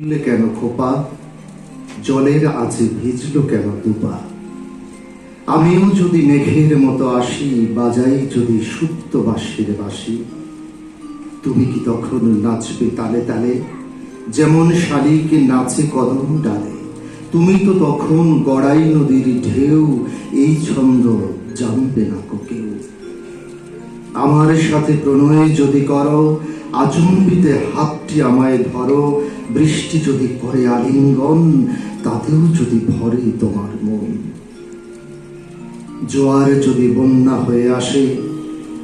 ভিজলে কেন খোপা? জলের আছে ভিজলো কেন দুপা? আমিও যদি মেঘের মতো আসি, বাজাই যদি সুপ্ত বাসির বাসি তুমি কি তখন নাচবে তালে তালে? যেমন শালিকে নাচে কদম ডালে। তুমি তো তখন গড়াই নদীর ঢেউ, এই ছন্দ জানবে না কেউ। আমার সাথে প্রণয় যদি করো, আচম্বিতে হাতটি আমায় ধরো, বৃষ্টি যদি করে আলিঙ্গন, তাতেও যদি ভরে তোমার মন। জোয়ার যদি বন্যা হয়ে আসে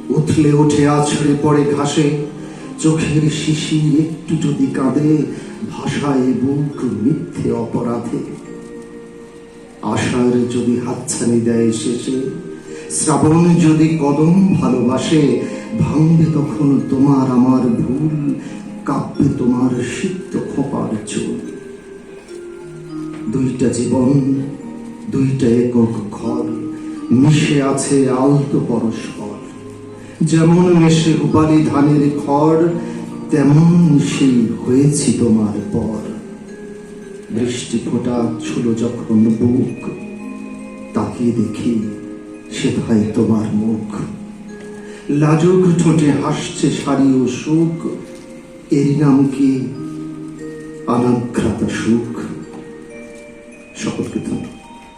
উঠলে উঠে আছড়ে পড়ে ঘাসে, চোখের শিশি একটু যদি কাঁদে, ভাষায় বুক মিথ্যে অপরাধে। আশার যদি হাতছানি দেয় শেষে শ্রাবণ যদি কদম ভালোবাসে, ভাঙবে তখন তোমার আমার ভুল, কাঁপবে তোমার সিদ্ধ খোপার চুল। দুইটা জীবন, দুইটা একক ঘর, মিশে আছে আলতো পরস্পর। যেমন মেশে রূপালি ধানের খড়, তেমন সেই হয়েছি তোমার পর। বৃষ্টি ফোটা ছুলো যখন বুক, তাকিয়ে দেখি সে ভাই তোমার মুখ। লাজুক ঠোঁটে হাসছে সারি ও সুখ এর নাম কি? অনাঘ্রাত সুখ। সকলকে ধন্যবাদ।